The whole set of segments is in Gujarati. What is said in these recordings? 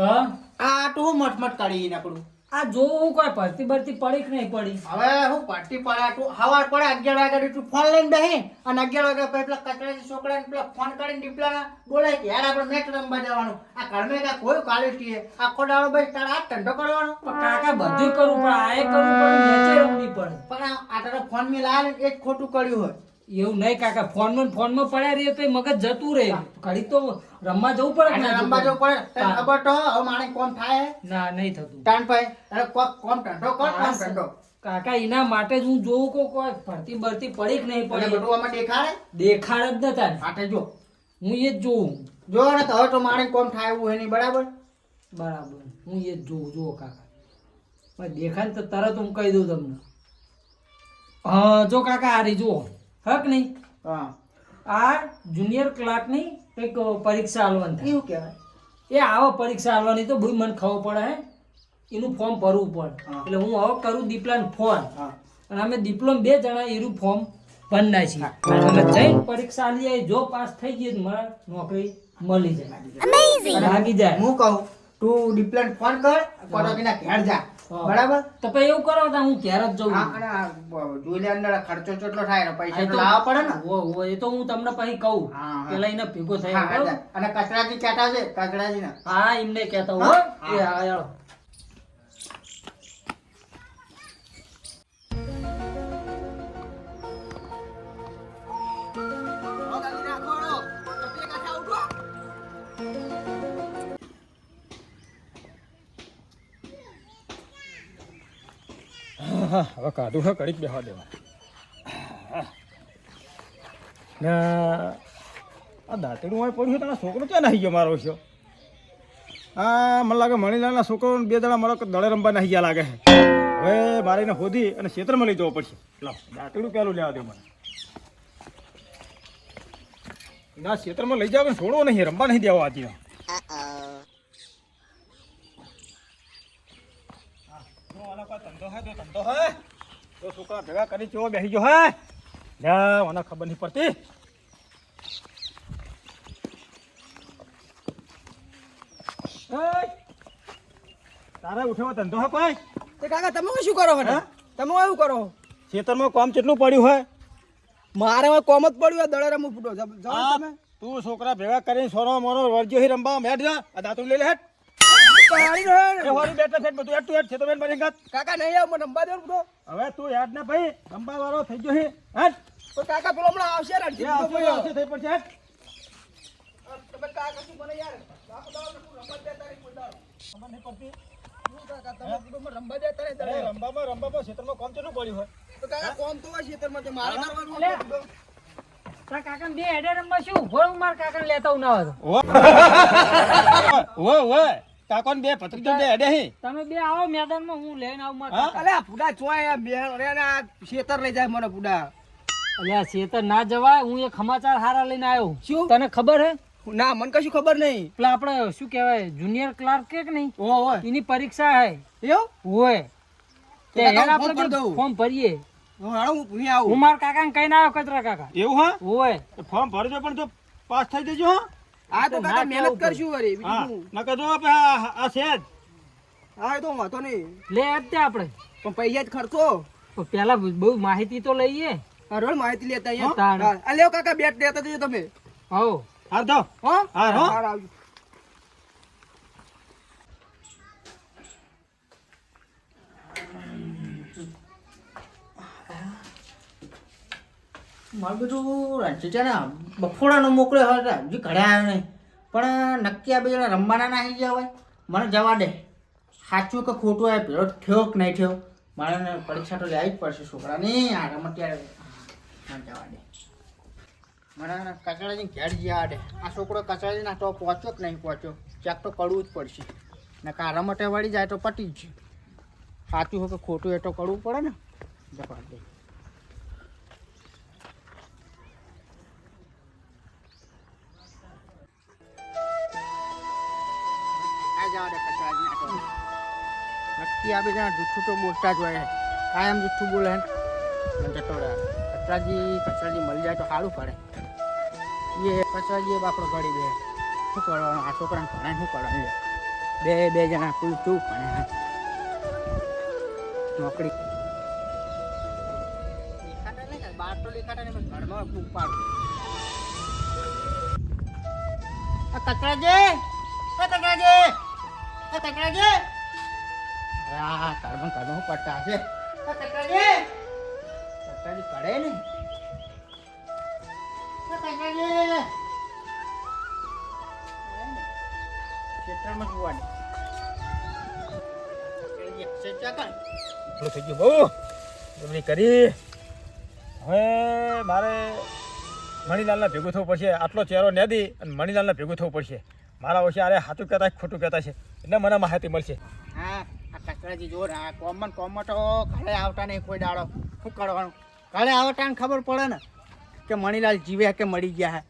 હા? આ તો મટમટ કરી નાખું આ જોવું કોઈ ભરતી ભરતી પડી કે નહીં પડી. હવે હું પાર્ટી પડે તું હવાર પડે અગિયાર વાગે તું ફોન લઈને બેહી અને અગિયાર વાગે પેલા કચરાજી છોકરાને પેલા ફોન કરીને દીપલા બોલાય કે યાર આપણે મેચ રમવા જવાનું. આ ઘરમાં કાંઈ કોઈ ક્વોલિટી હે આખો ભાઈ તારે આ ધંધો કરવાનો. પણ કાકા બધું કરવું પડે આ એ કરવું પડે મેચે રમવી પડે. પણ આ આ તારો ફોન મેં લાવે એ જ ખોટું કર્યું હોય. એવું નહીં કાકા ફોનમાં ફોનમાં પડ્યા રહીએ તો મગજ જતું રહે. ઘડી તો રમવા જવું પડે રમવા જવું પડે. તને ખબર તો હવે માણે કોમ થાય. ના નહીં થતું. ટાણ ભાઈ અરે કોક કોમ ધંધો કર કોમ કાકા એના માટે જ હું જોઉં કો કોઈ ભરતી ભરતી પડી કે નહીં પડે? બધું આમાં દેખાડે? દેખાડ જ નતા માટે જો. હું એ જ જોઉં. જો ને તો હવે તો માણે કોમ થાય એવું એની બરાબર. બરાબર. હું એ જ જોઉં. જુઓ કાકા. પણ દેખાય તો તરત હું કહી દઉં તમને. હા જો કાકા આ રહી જુઓ. હક નહીં? હા. આ જુનિયર ક્લાર્કની કંઈક પરીક્ષા આલવાની થાય. એવું કહેવાય. એ આવો પરીક્ષા આલવાની તો ભૂ મને ખબર પડે હે? એનું ફોર્મ ભરવું પડે. એટલે હું હવે કરું દીપલાને ફોન અને અમે ડિપ્લોમ બે જણા એનું ફોર્મ ભરના છીએ. અને જઈને પરીક્ષા આલી જાય જો પાસ થઈ ગઈ તો મારે નોકરી મળી જાય. લાગી જાય. હું કહું તું ડિપ્લોમ ફોન કર કોટકીના ઘેર જા. બરાબર? તો પછી એવું કરો તો હું ઘેર જ જઉં. જોઈ લે અંદર ખર્ચો કેટલો થાય ને પૈસા તો લાવવા પડે ને? ઓ ઓ એ તો હું તમને પછી કહું કે લઈને ભેગો થઈ થાય અને કચરાજી કહેતા છે કચરાજી ને. હા એમને કહેતા હો? કે એ હા યાર હવે કાઢું હે કડીક બેહવા દેવા ને આ દાંતેડું હોય પડ્યું તારા છોકરો ક્યાં નાહી ગયો મારો છે? હા મને લાગે મણીલાલના છોકરો બે દાડા મારો દળે રમવા નાહી ગયા લાગે હવે મારે એને હોધી અને ક્ષેત્રમાં લઈ જવો પડશે. લાવ દાંતેડું પેલું લેવા દે મને. ના ક્ષેત્રમાં લઈ જાવ છોડવો નહીં, રમવા નહીં દેવા આજે જો આનો કોઈ ધંધો હે જો ધંધો હે તો છોકરા ભેગા કરી ચો બેસી જો હે. જા મને ખબર નહીં પડતી! તારે ઉઠેવો ધંધો હે કોઈ? તે કાકા તમે શું કરો હે? તમે એવું કરો ખેતરમાં કામ કેટલું પડ્યું હોય મારે કોમ જ પડ્યું દળે રમવું ફૂટો. તમે? તું છોકરા ભેગા કરીને સોનો મોનો વર્જ્યો રમવા મેટ જા. આ દાંતું લઈ લે હેટ પાણી નો. એ હોરી બેટ ફેટ બધું હેટ તું હેટ ખેતર બેન મારી ગાત કાકા નહીં આવ મને ને હવે તું યાદ ના ભાઈ વાળો થઈ ગયો હે. હેટ તો કાકા પેલો હમણાં આવશે ને એ આવશે આવશે થઈ પડશે હેટ તમે કાકા શું મને યાર આખો દાડો તું રમવા દેતા નહીં કોઈ પડતી. કાકા તમે દેતા પડ્યું હોય? તો કાકા કોમ તો હોય ખેતરમાં તે મારે કરવાનું કાકાને બે હેડે રમવા શું? ઊભો મારા કાકા લેતા હું ના હોય કાકોન બે ભત્રીજો બે અડે હી. તમે બે આવો મેદાનમાં હું લઈને આવું મારા હા? કાકા. અલે આ ફૂટા ચોય આ બે અરે ને આ ખેતર લઈ જાય મને ફૂટા અલ્યા શેતર ના જવાય હું એક સમાચાર હારા લઈને આવ્યો. શું? તને ખબર હે? ના મને કશું ખબર નહીં. પેલા આપણે શું કહેવાય જુનિયર ક્લાર્ક કે કે નહીં? ઓ હોય એની પરીક્ષા હે. એવું? હોય તે કાકા હેડ આપણે કરી દઉં. ફોર્મ ભરીએ. હું મારા કાકાને કહીને આવ્યો કચરા કાકા. એવું હા? હોય ફોર્મ ભરજો પણ તો પાસ થઈ જજો હા? આ તો તો કાકા મહેનત કરશું વરી હા બીજું? નકર જો આ આ છે જ હા એ તો વાંધો નહીં. લે જ તે આપણે. પણ પૈસા જ ખર્ચો. પણ પેલા બહુ માહિતી તો લઈએ. હા માહિતી લેતા હા? અહીંયા આ લેવો કાકા બેટ લેતા જજો તમે. હો હાર દો હો? હા, હો. હાર આવજો. મારું બધું રણજી છે ને બફોડાનો મોકલ્યો હોય તો હજી ઘરે આવ્યો નહીં. પણ નક્કી આ બે રમવાના નાહી ગયા હોય. મને જવા દે. સાચું કે ખોટું આવે પેલો થયો કે નહીં થયો? મારે પરીક્ષા તો લેવી જ પડશે છોકરાની. આ રમત ત્યારે મને જવા દે. મને કચરાજી ઘેર જવા દે. આ છોકરો કચરાજી ના તો પહોંચ્યો કે નહીં પહોંચ્યો? ચેક તો કરવું જ પડશે. ને કા રમતે વળી જાય તો પતી જ સાચું હોય કે ખોટું એ તો કરવું પડે ને. જવા દે. જવા દે. નક્કી આ બધા જૂઠું તો બોલતા જ હોય કાયમ જૂઠું બોલે ને. જતો રહે કચરાજી કચરાજી મળી જાય તો સારું પડે. એ કચરાજી બાપડો ગળી દે શું કરવાનું? આ છોકરાને ભણે શું કરવાનું? બે બે જણા કુલ તું ભણે નોકરી. તો ઘરમાં બૂમ કચરાજી! કચરાજી! એ! આ પડતા. એ પડે ને. એ થઈ ગયું બહુ. જબરી કરી. હવે મારે મણીલાલને ભેગું થવું પડશે. આટલો ચહેરો નેદી અને મણિલાલના ભેગું થવું પડશે. મારા ઓછે અરે સાચું કહેતા છે, ખોટું કહેતા છે. એટલે મને માહિતી મળશે. હા આ કચરાજી જો ને આ કોમન કોમન તો ઘરે આવતા નહીં કોઈ દાડો. શું કરવાનું? ઘરે આવતા ને ખબર પડે ને કે મણીલાલ જીવે કે મળી ગયા હે.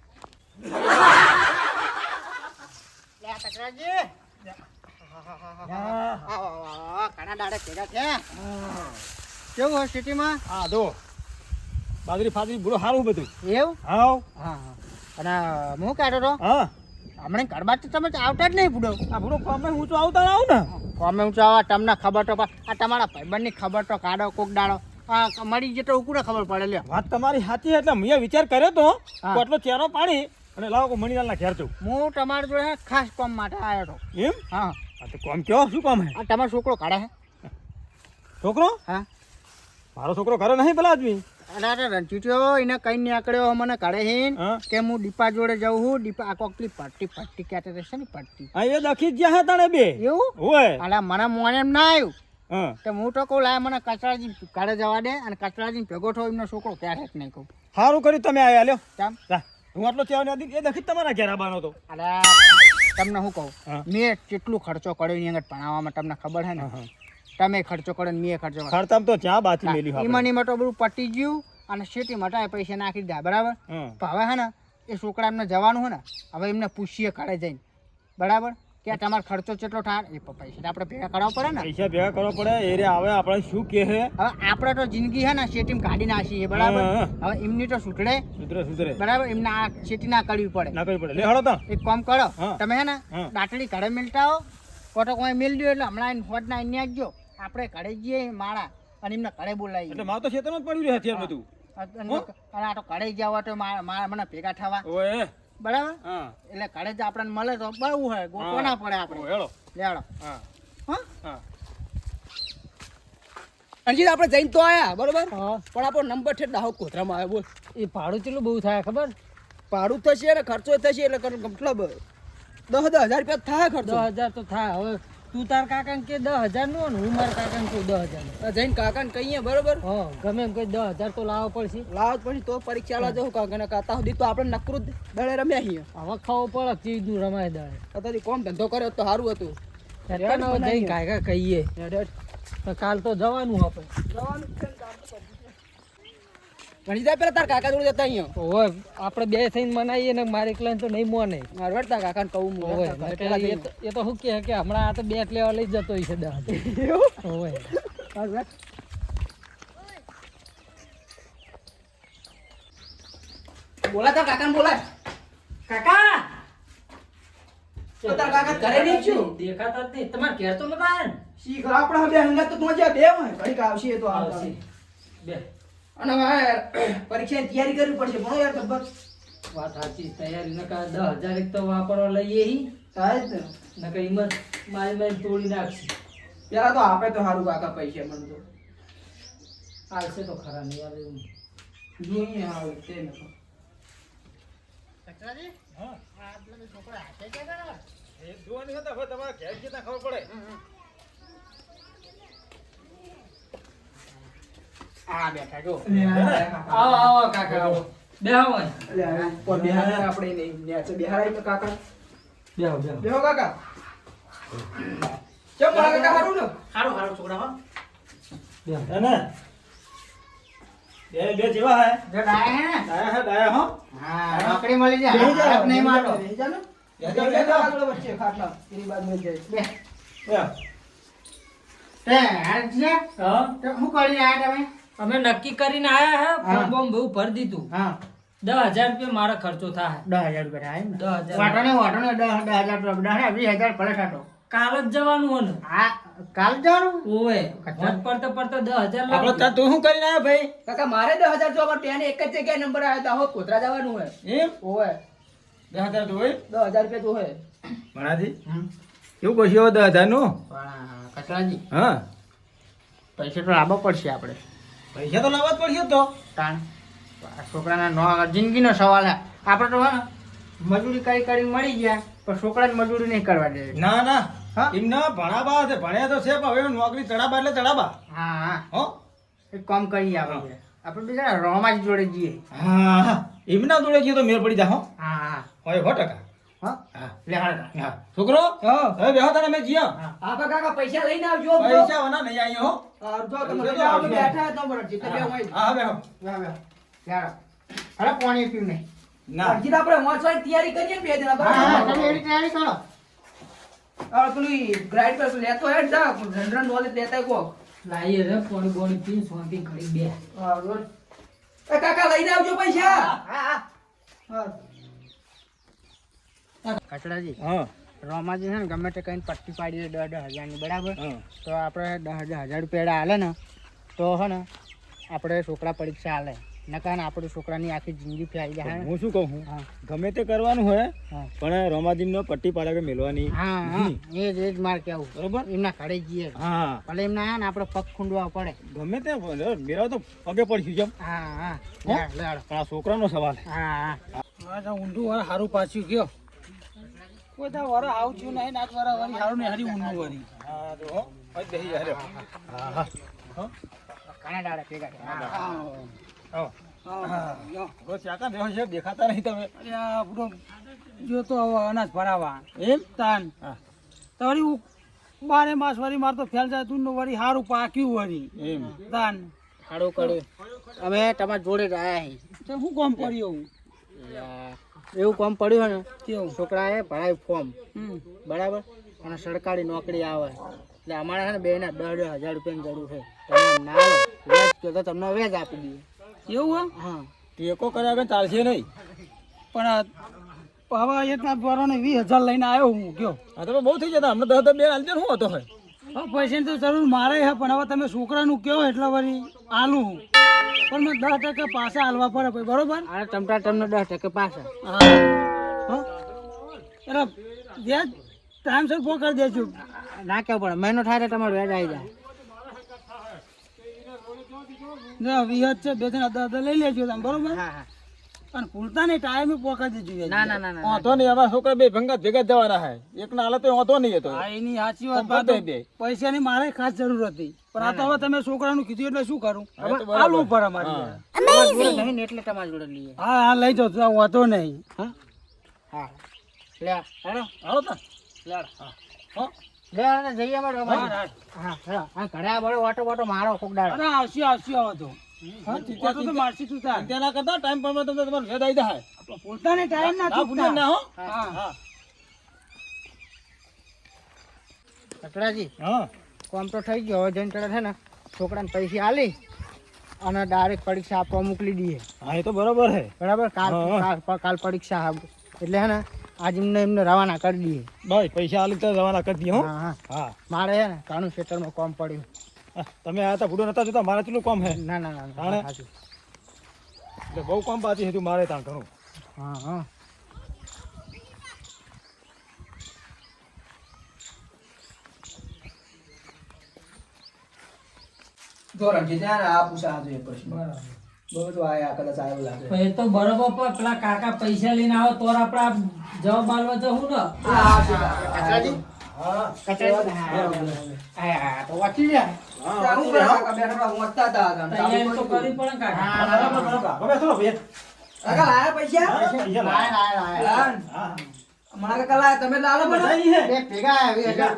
આ કચરાજી. ઘણા દાડે ભેગા થયા. કેવું હોય સિટીમાં? હા દો બાજરી ફાજરી બુરો સારું બધું. એવું? હાવ હા હા. અને હું કહેતો તો? હા. હમણાં ઘરમાં તો તમે આવતા જ નહીં ભૂડો. આ ભૂડો કોમે હું તો આવતા આવું ને. કોમે ઊંચા આવા તમને ખબર તો આ તમારા ભાઈબંધની ખબર તો કાઢો કોક દાડો. આ મળી જતો ઉકુડે ખબર પડે લ્યો. વાત તમારી સાચી એટલે મેં વિચાર કર્યો તો હા. આટલો ચહેરો પાડી અને લાવો કે મણીલાલના ઘેર છું હું તમારા જોડે હે ખાસ કોમ માટે આવ્યો હતો એમ? હા. આ તો કોમ કયો શું કોમ હે? આ તમારો છોકરો કાઢે હે. છોકરો? હા. મારો છોકરો ઘરે નહીં પેલા આદમી? અરે રણજીત્યો એને કઈ નીકળ્યો મને કાઢે હે હા? કે હું દીપા જોડે જાઉં છું દીપા આ કોક પેલી પટ્ટી પટ્ટી રહેશે ને પટ્ટી હા એ દખી જ ગયા હે તણે બે? એવું? હોય. અલા મને મોને એમ ના આવ્યું હા. તો હું તો કહું લાય મને કચરાજી કાઢે જવા દે અને કચરાજી ભેગો થયો એમનો છોકરો ક્યારે જ નહીં કહું. સારું કર્યું તમે આવ્યા લ્યો. ચામ હું આટલો થયો ને એ દખી તમારા ઘેર આવવાનો હતો. અરે તમને શું કહું મેં કેટલું ખર્ચો કર્યો એની આગળ ભણાવવામાં તમને ખબર છે ને? હા, તમે ખર્ચો કરો ને મેં ખર્ચો ખર્ચામાં તો જ્યાં બાકી મેલી હોય ઈમાની મટો બધું પટી ગયું અને શેટી માટે પૈસા નાખી દીધા બરાબર? હવે હે ને એ છોકરા એમને જવાનું હોય ને હવે એમને પૂછીએ ઘરે જઈને. બરાબર? કે તમારો ખર્ચો કેટલો થાય? એ પૈસા આપણે ભેગા કરવા પડે ને. પૈસા ભેગા કરવા પડે એ રે હવે આપણે શું કે હે? હવે આપણે તો જિંદગી હે ને શેટીમાં કાઢી નાખીએ બરાબર? હવે એમની તો સુધરે. સુધરે સુધરે. બરાબર? એમને આ શેટી ના કરવી પડે. ના કરવી પડે. લે હળો તો. એક કામ કરો. તમે હે ને દાટડી ઘરે મિલતા હો કોટો કોઈ મેલ દો એટલે હમણાં હોટ ના અહીંયા આવજો આપણે ઘરે જઈએ માળા અને એમને ઘરે બોલાવી એટલે મારે તો ખેતરમાં જ પડ્યું રહે અત્યારે બધું. અને આ તો ઘરે જવા હોય તો મને ભેગા થવા. ઓએ બરાબર? હા. એટલે ઘરે જ આપણને મળે તો બહુ હોય. ના પડે આપણે? હેળો. લેડો હા. હા? અંજીત આપણે જઈને તો આયા બરોબર? પણ આપણો નંબર છે દાહો કોથરામાં આવ્યો બોલ. એ ભાડું કેટલું બહુ થાય ખબર? ભાડું થશે અને ખર્ચો થશે એટલે મતલબ દસ દસ હજાર રૂપિયા થાય ખર્ચો. દસ હજાર તો થાય હવે તું તાર કાકાને કે દસ હજારનું હું મારા કાકાને કહું દસ હજાર જઈને કાકાને કહીએ બરોબર? હા ગમે એમ કઈ દસ હજાર તો લાવવો પડશે. લાવવો જ પડશે તો પરીક્ષા આલવા જવું કાકાને. કાતા સુધી તો આપણે નકરું દળે રમ્યા છીએ. હવે ખાવો પડે ચીજનું રમાય દળે. અત્યારથી કોમ ધંધો કર્યો તો સારું હતું. જઈને કાકા કહીએ. તો કાલ તો જવાનું આપણે. રણજીત પેલા તાર કાકા જોડે જતા અહીંયા. ઓય આપણે બે થઈને મનાઈએ ને મારે એકલા તો નહીં મોને. મારે કાકા ને કહું ઓય કાકા એ પેલા તો- એ તો શું કે કે હમણાં આ તો બેટ લેવા લઈ જતો છે દા ઓય બોલા તાર કાકાને બોલા. કાકા! તો તાર કાકા ઘરે નહીં છું? દેખાતા જ નહીં. તમારે ઘેર તો નતા આયા શી ખરા આપણે હવે હંગાત તો તું જ્યાં બે હોય ઘડીક આવશે એ તો આવશે. બે. અને હવે પરીક્ષાની તૈયારી કરવી પડશે. ભણો યાર તબ્બત વાત સાચી તૈયારી નકા દસ હજાર એક તો વાપરવા લઈએ હી. થાય જ ને નકા હિંમત મારી મારી તોડી નાખશે. પેલા તો આપે તો સારું કાકા પૈસા મને તો. આવશે તો ખરા નહીં યાર એવું. જોઈએ આવે તે ને પેલા છોકરા હાથે ક્યાં કરો? એ જોવાની હતા હવે તમારે ઘેર જતા ખબર પડે? આ બેઠા જો. આવો આવો કાકા આવો. બેહો બિહાર આપણે નહીં બિહાર આવી તો કાકા. બેહો બેહો. બેહો કાકા. ચમ કાકા ને? સારું છોકરા હો. બેહો. ને? બે બે જેવા હે? જો ડાયા હે ને? ડાયા હે ડાયા હો? હા નોકરી મળી જાય. હાથ નહીં જા ને. ખાટલા. એની જાય. બે. બે તે હાલ છે. હા? તો શું કરી આયા તમે? અમે નક્કી કરીને આયા હે ફોર્મ બોમ બહુ ભરી દીધું. હા. દસ હજાર રૂપિયા મારો ખર્ચો થાય. દસ હજાર રૂપિયા થાય એમ દસ હજાર. વાટો ને વાટો ને દસ દસ હજાર રૂપિયા દસ વીસ હજાર પડે સાટો કાલ જ જવાનું હોય હા કાલ જવાનું? ઓવે કચ્છા. પડતો પડતો દસ હજાર આપણે. તું શું કરીને આવ્યો ભાઈ? કાકા મારે દસ હજાર જોવા અમારે ત્યાં એક જ જગ્યાએ નંબર આવ્યો તો હો કોતરા જવાનું હોય? એમ? ઓય દસ હજાર તો હોય. દસ હજાર રૂપિયા તો હોય. ભણાજી? એવું કેવું કહ્યું હવે દસ હજારનું કચરાજી હા. પૈસા તો લાંબો પડશે આપણે. પૈસા તો લાવવા જ પડશે તો. તાણ. છોકરાના નો જિંદગીનો સવાલ હે. આપણે તો હા મજૂરી કરી કરી મળી ગયા પણ છોકરાને મજૂરી નહીં કરવા દે ના ના. હા? એમના ભણાબા છે. ભણ્યા તો છે પણ હવે નોકરી ચડાબા એટલે ચડાબા હા હા. હો? એક કામ કરીએ આપણે. આપણે બીજા રોમાજ જોડે જઈએ. હા. એમના જોડે જઈએ તો મેળ પડી જા હો. હા હા. હોય હો ટકા. છોકરો હા. હવે બેહો મેં જીયા. હા. હા કાકા પૈસા લઈને આવજો પૈસા વના નહીં આયો હો. તમે તો બરાબર હા બેહો યાર અરે પાણી પીવ નહીં. ના. અરજી તો આપણે વાંચવાની તૈયારી કરીએ બે જણા હા હા તમે એની તૈયારી કરો. આ પેલું ગ્રાઇડ પર લેતો હેડ જા જનરલ નોલેજ લેતા કોક. લાઈએ રે પોણી બોણી પીને શાંતિ ઘડી બે. હા કાકા લઈને આવજો પૈસા. હા હા. હા. કચડાજી? હા. રોમાજી છે ને ગમે તે કઈ પટ્ટી પાડીએ દસ દસ હજારની બરાબર? હા. તો આપણે દસ હજાર હજાર રૂપિયા હાલે ને તો હે ને આપણે છોકરા પરીક્ષા હાલે. નકા ને આપણે છોકરાની આખી જિંદગી ફેરી જાય હું શું કહું? હા. ગમે તે કરવાનું હોય પણ રોમાજીનો પટ્ટી પાડે મેળવાની હા હા. એ જ એ જ મારે કેવું બરોબર? એમના ઘરે જઈએ. હા. ભલે એમના હે ને આપણે પગ ખૂંડવા પડે. ગમે તે મેળવ તો પગે પડશું જેમ હા હા. આ છોકરાનો સવાલ. હા હા. ઊંધું વાર સારું પાછું ગયો. કોઈ તો વર આવતું નહીં નાચ વર વરી સારું ને હરી ઊંધું વરી. હા તો હો જ બેસી જાય હા હા હો ઘણા દાડા ભેગા હા. આવો. બહુ બેહો દેખાતા નહીં તમે જો તો અનાજ ભરાવા. એમ તાન? હા તો વળી બારે માસ વરી માર તો ફેલ જાય તું વરી સારું પાક્યું વરી. એમ. તાન? અમે તમારા જોડે જ તો શું કામ કર્યું? એવું કામ પડ્યું હોય ને કેવું? છોકરાએ ભરાય ફોર્મ હમ. બરાબર? અને સરકારી નોકરી આવે. એટલે અમારે છે ને બે ના દસ દસ હજાર રૂપિયાની જરૂર છે. તમે ના લો. વ્યાજ કહો તો તમને વ્યાજ આપી દઈએ. એવું હે હા. ટેકો કર્યા વગર ચાલશે નહીં. પણ હવે એટલા વરોને વીસ હજાર લઈને આવ્યો હું કયો? હા તો બહુ થઈ જતા. અમને દસ દસ બે હાલશે શું હતો હોય પૈસાની તો જરૂર મારે છે પણ હવે તમે છોકરાનું કહો એટલે વળી આલું હું. પણ મને દસ ટકા પાછા હાલવા પડે ભાઈ બરોબર? અરે ટમટા તમને દસ ટકા પાછા. અરે વ્યાજ ટાઈમસર પકડી દેજો. ના કેવું પડે? મહિનો થાય તમારું વ્યાજ આવી જાય. ના વ્યાજ છે બે ત્રણ દસ લઈ લેજો તમે બરોબર? હા હા. પણ ભૂલતા ટાઈમે પકડી દેજો ના ના ના વાંધો નહીં અમારા છોકરા બે ભંગા ભેગા જવાના હે. એક ના હાલત નહીં હતો. હા એની સાચી વાત બે. પૈસાની મારે ખાસ જરૂર હતી. પણ આ તો હવે તમે છોકરાનું કીધું એટલે શું કરું. આલવું પડે અમારી હા. નહીં એટલે તમારા જોડે લઈએ. હા હા લઈ જાઓ. તો વાંધો નહીં. હા? હા. લે હેડો આવો તો. લે હા. હો. લે જઈએ અમારે હા, હા. હા. આ બળો વાટો વાટો મારો કોક દાડો. આવશે આવશે આવો તો તેના કરતા ટાઈમ પર તમને તમારે ભેદ આવી જાય. ભૂલતા ટાઈમ ના ના ના હો. હા. કચરાજી હા. કોમ તો થઈ ગયો. હવે જઈને છે ને છોકરાને પૈસા આલી અને ડાયરેક્ટ પરીક્ષા આપવા મોકલી દઈએ. હા એ તો બરોબર હે બરાબર? કાલ કાલ પરીક્ષા આપ- એટલે હે ને આજ એમને એમને રવાના કરી દઈએ. ભાઈ પૈસા આલી તો રવાના કરી દઈએ હા. હા હા. મારે હે ને કાણું ખેતરમાં કોમ પડ્યું. તમે આયા ભૂડો નતા જોતા મારે કેટલું કામ હે ના ના ના, તાણે? એટલે બહુ કામ બાકી હતું મારે ત્યાં ઘણું હા હા ધોરણ છે ત્યાં આ પૂછા જોઈએ પ્રશ્ન બરોબર તો આ કદાચ આવ્યો લાગે એ તો બરોબર પણ પેલા કાકા પૈસા લઈને આવો તો આપડે જવાબ માલવા જવું ને તમે લાલો ભેગા ભેગા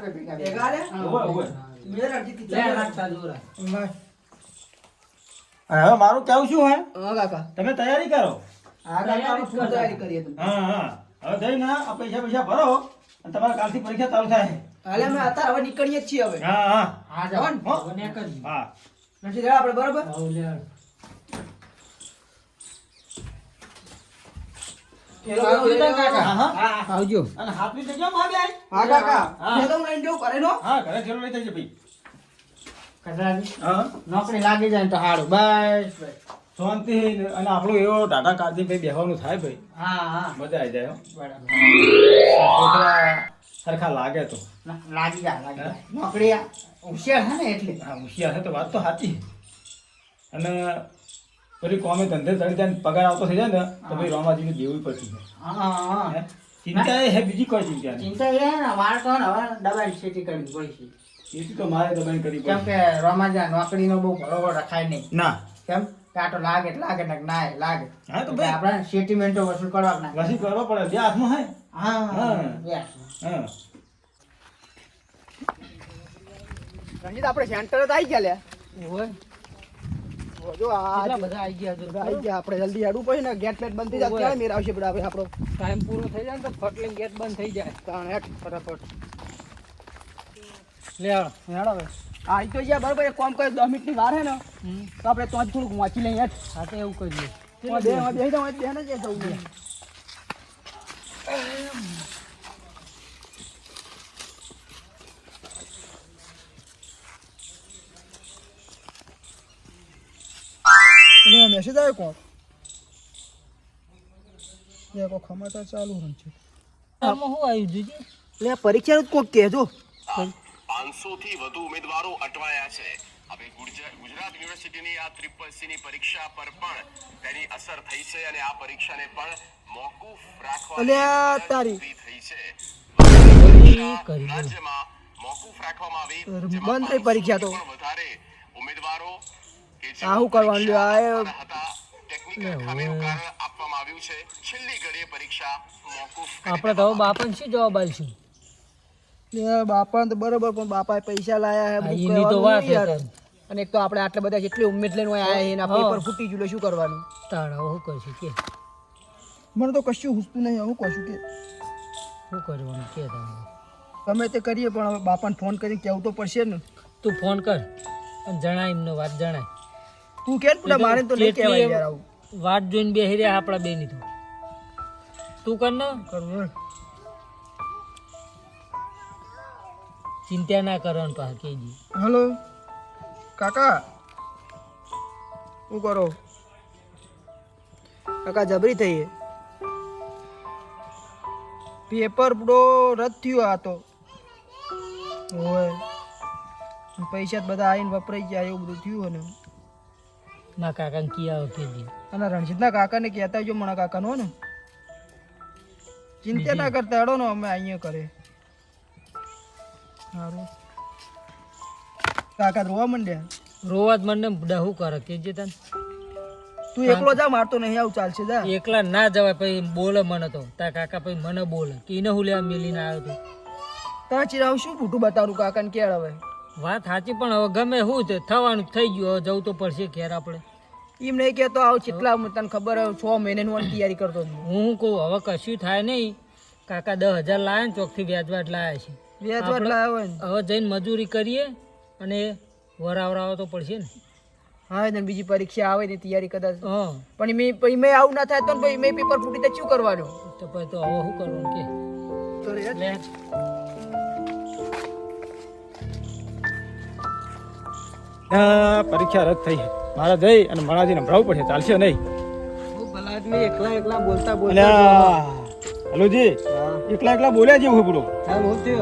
હવે મારું કેવું શું હે? કાકા. તમે તૈયારી કરો. હા કાકા તૈયારી કરીએ હા હા. હવે જઈને પૈસા પૈસા ભરો. તમારે કાલથી પરીક્ષા ચાલુ થાય હાલે અમે અત્યારે હવે નીકળીએ જ છીએ હવે. હા હા. હા જાઓ. હો. હવે હા. નથી રહ્યા આપણે બરોબર? લે. આવજો? હા કાકા. લઈને નો? હા ઘરે લઈ જજે ભાઈ નોકરી લાગી જાય તો સારું બાય બસ. શાંતિ અને આપણું એવો ટાટા કારથી ભાઈ બેહવાનું થાય ભાઈ. હા હા. મજા આવી જાય હો. છોકરા સરખા લાગે તો. લાગી જાય લાગી જાય નોકરી હોશિયાર છે ને એટલે. હા હોશિયાર છે તો વાત તો સાચી અને પછી કોમે ધંધે ચડી જાય ને પગાર આવતો થઈ જાય ને તો ભાઈ રોમાજીને દેવું પડતી જાય. હા હા હે? ચિંતા એ હે બીજી કોઈ ચિંતા ચિંતા એ મારે તો હવે દબાઈ ખેતી કરવી પડી એથી તો મારે દબાઈ કરવી કેમ કે રોમાજા નોકરીનો બહુ ભરોસો રખાય નહીં. ના. કેમ? કે આ લાગે લાગે ને ના લાગે. હા તો ભાઈ. આપણે સેટિમેન્ટો વસૂલ કરવા ના. વસૂલ કરવો પડે બે હાથમાં હે હા. હા. રંજીત આપણે સેન્ટર તો આવી ગયા લે ઓય જો આ બધા આવી ગયા બધા આવી ગયા. આપણે જલ્દી હેડવું પડે ને ગેટ પેટ બંધ થઈ જાય ક્યાં મેર આવશે આપણે આપણો. ટાઈમ પૂરો થઈ જાય ને તો ફટ ગેટ બંધ થઈ જાય. હેડ ફટાફટ. લે આવો. હવે. આ તો જ્યાં બરાબર એક કામ કરે દસ મિનિટની વાર હે ને. તો આપણે તો થોડુંક વાંચી લઈએ હા તો એવું કરીએ બે બે બેસી બે ને જવું મેસેજ આવ્યો કોણ લે કો ખમાતા ચાલુ રહે છે આમાં શું આવ્યું જીજી લે પરીક્ષાનું જ કોક કહેજો પાંચસો થી વધુ ઉમેદવારો અટવાયા છે. હવે ગુજરાત યુનિવર્સિટીની આ ત્રિપલ સી ની પરીક્ષા પર પણ તેની અસર થઈ છે અને આ પરીક્ષાને પણ મોકૂફ રાખવાની થઈ છે. રાજ્યમાં મોકૂફ રાખવામાં આવી. બંધ થઈ પરીક્ષા તો. 500 થી પણ વધારે ઉમેદવારો કે કરવાનું આ હતા ટેકનિકલ ખામીનું કારણ આપવામાં આવ્યું છે. છેલ્લી ઘડીએ પરીક્ષા મોકૂફ આપણે તો બાપન શું જવાબ આલશું બાપા તો બરોબર પણ બાપાએ પૈસા લાયા હે એની તો વાત. તારી. અને એક તો આપણે આટલા બધા જેટલી ઉમેદ લઈને આયા એના. પેપર ફૂટી ગયું શું કરવાનું? તાણ હું શું કરશું કે. મને તો કશું હુસતું નહીં હું કશું કે. શું કરવાનું કે તમે તમે તે કરીએ પણ હવે બાપાને ફોન કરીને કહેવું તો પડશે ને. તું ફોન કર અને જણાય એમને વાત જણાય. તું કે ને મારે તો નહીં કહેવાય યાર આવું. વાત જોઈને બેહી રહ્યા આપણા બેની તો. તું કર ને. કરવું ચિંતા ના કરવાનું પાછા કેજી હલો? કાકા? શું કરો? કાકા જબરી થઈ પેપર પૂરો રદ થયો આ તો. હોય પૈસા જ બધા આવીને વપરાઈ ગયા એવું બધું થયું ને ના કાકાને કિયા કેજી અને રણજીતના કાકાને કહેતા જો મણા કાકાનો નો ને. ચિંતા ના કરતા હેડો ને અમે અહીંયા કરે. સારું કાકા રોવા મંડે? રોવા જ મને શું કરે? કેજે તને. તું એકલો જા મારતો નહીં આવું ચાલશે જા. એકલા ના જવાય પછી બોલે મને તો. તાર કાકા પછી મને બોલે. કે એને હું લેવા મિલીને આવ્યો તો? તા ચિરાવ શું ફૂટું બતાવું કાકાને કેળ હવે? વાત સાચી પણ હવે ગમે શું છે થવાનું થઈ ગયું. હવે જવું તો પડશે ઘેર આપણે. એમ નહીં કહેતો આવ કેટલા તને ખબર છ મહિનાની હું તૈયારી કરતો હું કહું હવે કશું થાય નહીં. કાકા દસ હજાર લાવે ને ચોકથી વ્યાજવાજ લાવે છે. વ્યાજ લાવ્યો હવે જઈને મજૂરી કરીએ અને વરાવરાવો તો પડશે ને. હા ને બીજી પરીક્ષા આવે ને તૈયારી કદાચ. હા. પણ મેં પછી મેં આવું ના થાય તો ને પછી મેં પેપર ફૂટી તો શું કરવાનું? તો પછી તો હવે શું કરવાનું કે? પરીક્ષા રદ થઈ. મારા જઈ અને મારાજીને ભરાવું પડશે ચાલશે નહીં. ભલા આદમી એકલા એકલા બોલતા અલ્યા હલોજી એકલા એકલા બોલ્યા જેવું પૂરો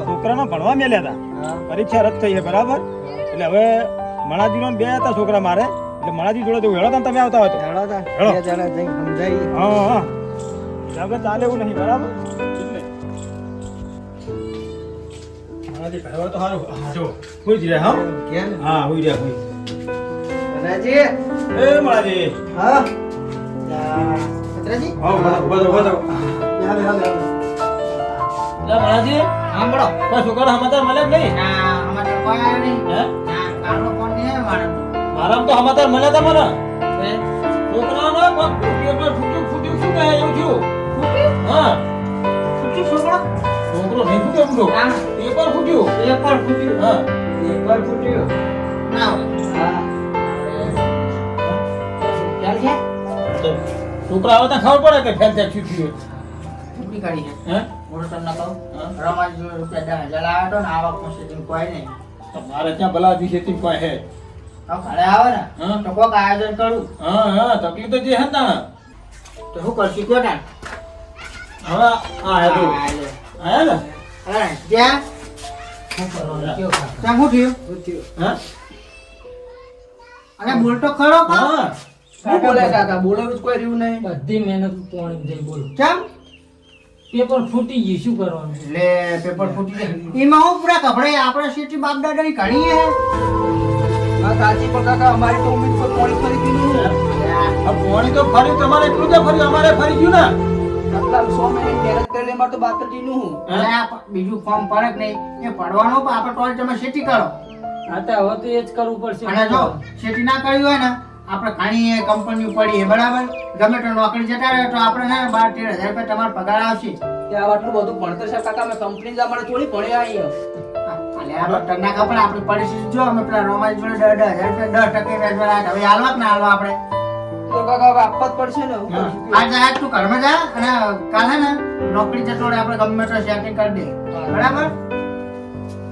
છોકરાના ભણવા મેલ્યા હતા પરીક્ષા રદ થઈ છે બરાબર? એટલે હવે મણાજીનો બે હતા છોકરા મારે એટલે મણાજી જોડે જવું હેડો તમે આવતા હોય તો. હેડો તા. હેડો. બે જણા જઈને સમજાવી હા હા. ચાલે એવું નહીં બરાબર? મણાજી ઘરે તો સારું હા જો. હોઈ જ રહ્યા હા. ક્યાં રહ્યા હોઈ. બનાજી એ મણાજી. હા. પત્રાજી આવો ઊભા ઊભા હાલ હાલ હાલ. મહારાજી સાંભળો. કોઈ છોકરા સમાચાર મળે નહીં? ના અમારે કોઈ નહીં. હે? ના કાલનો નહીં આવ્યો તો. સમાચાર મળ્યા તા મને છોકરાનો પણ પેપર ફૂટ્યું ફૂટ્યું શું કહે એવું થયું? હા. ફૂટ્યું છોકરો? છોકરો નહીં ફૂટ્યો ફૂટ્યો? પેપર ફૂટ્યું? પેપર ફૂટ્યું. હા. પેપર ફૂટ્યું. ના હા. ખ્યાલ છે? છોકરા આવે તો ખબર પડે કે ફેલ ત્યાં શું ફૂટી કાઢી છે. હે? હું તમને કહું રમાજ રૂપિયા દસ હજાર લાવ્યો હતો ને આવકમાં સેટિંગ કોઈ નહીં. મારે ત્યાં ભલા બી કોઈ હે ઘરે આવે ને તો કોક આયોજન કરું. હા હા તકલીફ તો જે હે ને તો શું કરશું કયો ને. હવે આ હે તો હા, આયા ને હા, ત્યાં? ત્યાં શું થયું? હા અને બોલ ખરો હા. શું બોલે કાકા કોઈ રહ્યું નહીં. બધી મહેનત પોણી જઈ બોલો. કેમ? પેપર ફૂટી ગયું શું કરવાનું? લે પેપર ફૂટી ગયું એમાં હું પૂરા કપડે આપણે સીટી બાપ દાદાની ઘણી હે. હા પણ કાકા અમારી તો ઉમીદ પર પોણી ફરી ગયું આ પોણી તો ફરી તમારે એટલું જ ફરી અમારે ફરી ગયું ને. આટલા સો મહિને મહેનત કરેલી અમારે તો બાપજીનું હું. અને આ બીજું ફોર્મ પડે કે નહીં. એ પડવાનું પણ આપણે ટોલ તમે સીટી કરો. હા તો હવે તો એ જ કરવું પડશે. અને જો સીટી ના કરી હોય ને આપણે ઘણી કંપની કંપનીઓ પડી બરાબર? ગમે તો નોકરી જતા રહે તો આપણે હે બાર તેર હજાર રૂપિયા તમારો પગાર આવશે. કે આ આટલું બધું ભણતર છે કાકા મેં કંપની જ અમારે થોડી ભણ્યા અહીંયા. આપણે તને આપણી પરિસ્થિતિ જો અમે પેલા રોમાજ જોડે દસ હજાર રૂપિયા દસ ટકે વ્યાજ વાળા હવે હાલવા ના હાલવા આપણે? તો કાકા આપવા જ પડશે ને? આજ આજ તું ઘરમાં જા અને કાલે ને નોકરી જતો રહે આપણે ગમે તો સેટિંગ કરી દે. બરાબર?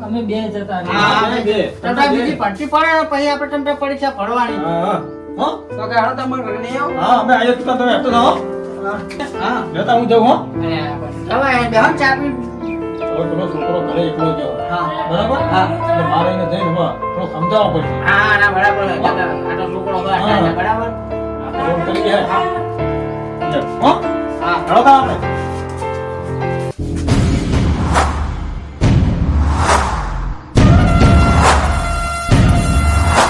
અમે બે જતા રહીએ. હા, અમે બે. તમને બીજી પડતી પડે પછી આપણે તમને પરીક્ષા ભરવાની. હા? હા હો? કાકા હાલો તમારે હા નહીં આવો. હા અમે આવીએ તું તમે હેઠો થાઓ હા. લેતા હું જાઉં હો. હવે બેહન ચા પી પેલો છોકરો ઘરે એકલો ગયો હા. બરાબર? હા. એટલે મારે એને જઈને હવે થોડો સમજાવવો પડશે. હા ના બરાબર. કાકા, આ તો છોકરો હા. બરાબર? હો હા. હેડો તા આપણે